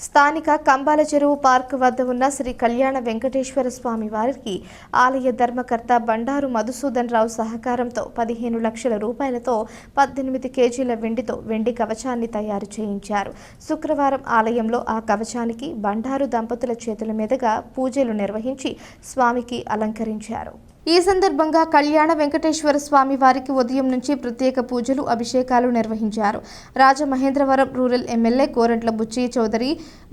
స్థానిక కంబాల చెరువు పార్క్ వద్ద ఉన్న శ్రీ కళ్యాణ వెంకటేశ్వర స్వామి వారికి ఆలయ ధర్మకర్త బండారు మధుసూదన్ రావు సహకారంతో పదిహేను లక్షల రూపాయలతో పద్దెనిమిది కేజీల వెండితో వెండి కవచాన్ని తయారు చేయించారు. శుక్రవారం ఆలయంలో ఆ కవచానికి బండారు దంపతుల చేతుల మీదుగా పూజలు నిర్వహించి స్వామికి అలంకరించారు. ఈ సందర్భంగా కళ్యాణ వెంకటేశ్వర స్వామి వారికి ఉదయం నుంచి ప్రత్యేక పూజలు అభిషేకాలు నిర్వహించారు. రాజమహేంద్రవరం రూరల్ ఎమ్మెల్యే కోరంట్ల బుచ్చి చౌదరి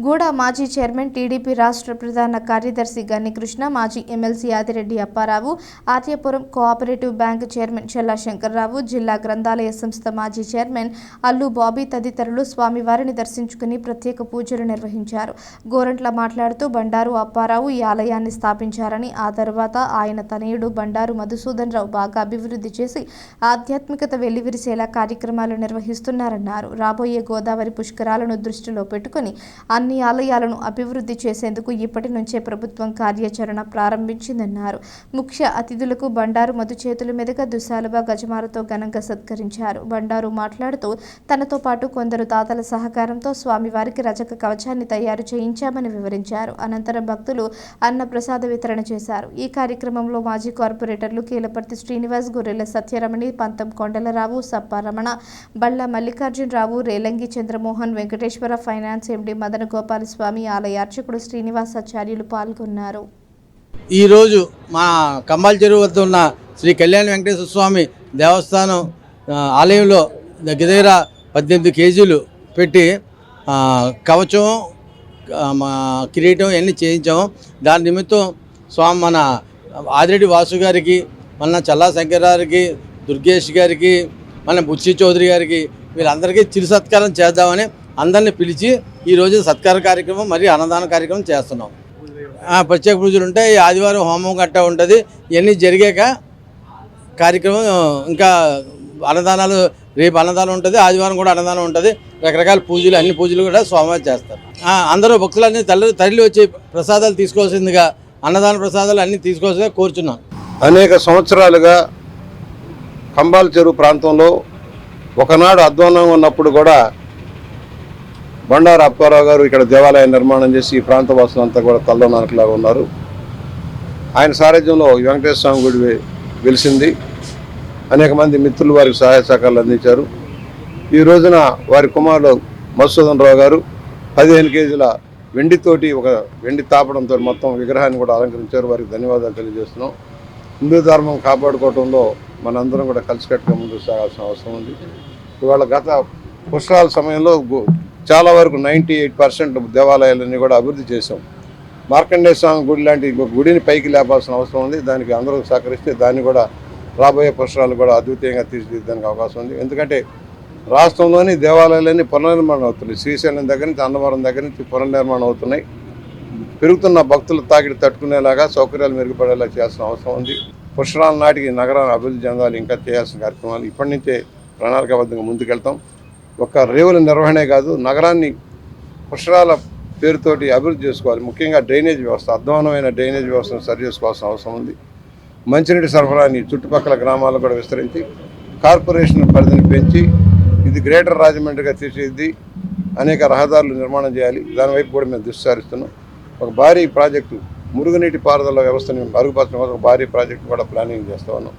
గూడ మాజీ చైర్మన్ టీడీపీ రాష్ట్ర ప్రధాన కార్యదర్శి గన్ని కృష్ణ మాజీ MLC Adireddy Apparao Aryapuram cooperative bank chairman Chella Shankarrao జిల్లా గ్రంథాలయ సంస్థ మాజీ చైర్మన్ అల్లు బాబీ తదితరులు స్వామివారిని దర్శించుకుని ప్రత్యేక పూజలు నిర్వహించారు. గోరంట్ల మాట్లాడుతూ బండారు అప్పారావు ఈ ఆలయాన్ని స్థాపించారని ఆ తర్వాత ఆయన తనయుడు బండారు మధుసూదన్ రావు బాగా అభివృద్ధి చేసి ఆధ్యాత్మికత వెల్లివిరిసేలా కార్యక్రమాలు నిర్వహిస్తున్నారన్నారు. రాబోయే గోదావరి పుష్కరాలను దృష్టిలో పెట్టుకుని అన్ని ఆలయాలను అభివృద్ధి చేసేందుకు ఇప్పటి నుంచే ప్రభుత్వం కార్యాచరణ ప్రారంభించిందన్నారు. ముఖ్య అతిథులకు బండారు మధు చేతుల మీదుగా దుశాలుబా గజమాలతో ఘనంగా సత్కరించారు. బండారు మాట్లాడుతూ తనతో పాటు కొందరు దాతల సహకారంతో స్వామివారికి రజక కవచాన్ని తయారు చేయించామని వివరించారు. అనంతరం భక్తులు అన్న ప్రసాద వితరణ చేశారు. ఈ కార్యక్రమంలో మాజీ కార్పొరేటర్లు కీలపర్తి శ్రీనివాస్ గొర్రెల సత్యరమణి పంతం కొండలరావు సప్పారమణ బళ్ళ మల్లికార్జునరావు రేలంగి చంద్రమోహన్ వెంకటేశ్వర ఫైనాన్స్ ఎండి మదన గోపాలస్వామి ఆలయ అర్చకుడు శ్రీనివాసాచార్యులు పాల్గొన్నారు. ఈరోజు మా కమ్మాల చెరువు వద్ద ఉన్న శ్రీ కళ్యాణ వెంకటేశ్వర స్వామి దేవస్థానం ఆలయంలో దగ్గర దగ్గర పద్దెనిమిది కేజీలు పెట్టి కవచం మా కిరీటం ఇవన్నీ చేయించాము దాని నిమిత్తం స్వామి మన ఆదిరెడ్డి వాసు గారికి మన చల్లా శంకర్ గారికి దుర్గేష్ గారికి మన బుచ్చి చౌదరి గారికి వీళ్ళందరికీ చిరు సత్కారం చేద్దామని అందరిని పిలిచి ఈరోజు సత్కార కార్యక్రమం మరియు అన్నదాన కార్యక్రమం చేస్తున్నాం. ప్రత్యేక పూజలు ఉంటాయి ఈ ఆదివారం హోమం గట్టా ఉంటుంది. ఇవన్నీ జరిగాక కార్యక్రమం ఇంకా అన్నదానాలు రేపు అన్నదానం ఉంటుంది ఆదివారం కూడా అన్నదానం ఉంటుంది. రకరకాల పూజలు అన్ని పూజలు కూడా స్వామివారి చేస్తారు. అందరూ భక్తులన్నీ తల్లి తల్లి వచ్చి ప్రసాదాలు తీసుకోవాల్సిందిగా అన్నదాన ప్రసాదాలు అన్నీ తీసుకోవాల్సిందిగా కోరుచున్నాను. అనేక సంవత్సరాలుగా కంబాల చెరువు ప్రాంతంలో ఒకనాడు అధ్వానం ఉన్నప్పుడు కూడా బండారు అప్పారావు గారు ఇక్కడ దేవాలయం నిర్మాణం చేసి ఈ ప్రాంత వాసులంతా కూడా తల్లనానకలాగా ఉన్నారు. ఆయన సారథ్యంలో వెంకటేశ్వర స్వామి గుడి గెలిచింది వెలిసింది. అనేక మంది మిత్రులు వారికి సహాయ సహకారాలు అందించారు. ఈ రోజున వారి కుమారుడు మధుసూదన్ రావు గారు పదిహేను కేజీల వెండితోటి ఒక వెండి తాపడంతో మొత్తం విగ్రహాన్ని కూడా అలంకరించారు. వారికి ధన్యవాదాలు తెలియజేస్తున్నాం. హిందూ ధర్మం కాపాడుకోవడంలో మనందరం కూడా కలిసికట్టుగా ముందుకు సాగాల్సిన అవసరం ఉంది. ఇవాళ గత పుష్కరాల సమయంలో చాలా వరకు నైంటీ ఎయిట్ పర్సెంట్ దేవాలయాలన్నీ కూడా అభివృద్ధి చేశాం. మార్కండేయ స్వామి గుడి లాంటి గుడిని పైకి లేపాల్సిన అవసరం ఉంది. దానికి అందరూ సహకరిస్తే దాన్ని కూడా రాబోయే పుష్కరాలు కూడా అద్వితీయంగా తీర్చిదిద్దడానికి అవకాశం ఉంది. ఎందుకంటే రాష్ట్రంలోని దేవాలయాలన్నీ పునర్నిర్మాణం అవుతున్నాయి. శ్రీశైలం దగ్గర నుంచి అన్నవరం దగ్గర నుంచి పునర్నిర్మాణం అవుతున్నాయి. పెరుగుతున్న భక్తుల తాకిడి తట్టుకునేలాగా సౌకర్యాలు మెరుగుపడేలా చేయాల్సిన అవసరం ఉంది. పుష్కరాల నాటికి నగరాన్ని అభివృద్ధి చెందాలి ఇంకా చేయాల్సిన కార్యక్రమాలు ఇప్పటి నుంచే ప్రణాళికాబద్ధంగా ముందుకెళ్తాం. ఒక్క రేవుల నిర్వహణే కాదు నగరాన్ని పుష్కరాల పేరుతోటి అభివృద్ధి చేసుకోవాలి. ముఖ్యంగా డ్రైనేజ్ వ్యవస్థ అధ్వానమైన డ్రైనేజ్ వ్యవస్థను సరి చేసుకోవాల్సిన అవసరం ఉంది. మంచినీటి సరఫరాని చుట్టుపక్కల గ్రామాలకు కూడా విస్తరించి కార్పొరేషన్ పరిధిని పెంచి ఇది గ్రేటర్ రాజమండ్రిగా తీర్చిదిద్ది అనేక రహదారులు నిర్మాణం చేయాలి. దానివైపు కూడా మేము దృష్టి సారిస్తున్నాం. ఒక భారీ ప్రాజెక్టు మురుగునీటి పారుదల వ్యవస్థను మెరుగుపరచడం కోసం ఒక భారీ ప్రాజెక్టు కూడా ప్లానింగ్ చేస్తా ఉన్నాం.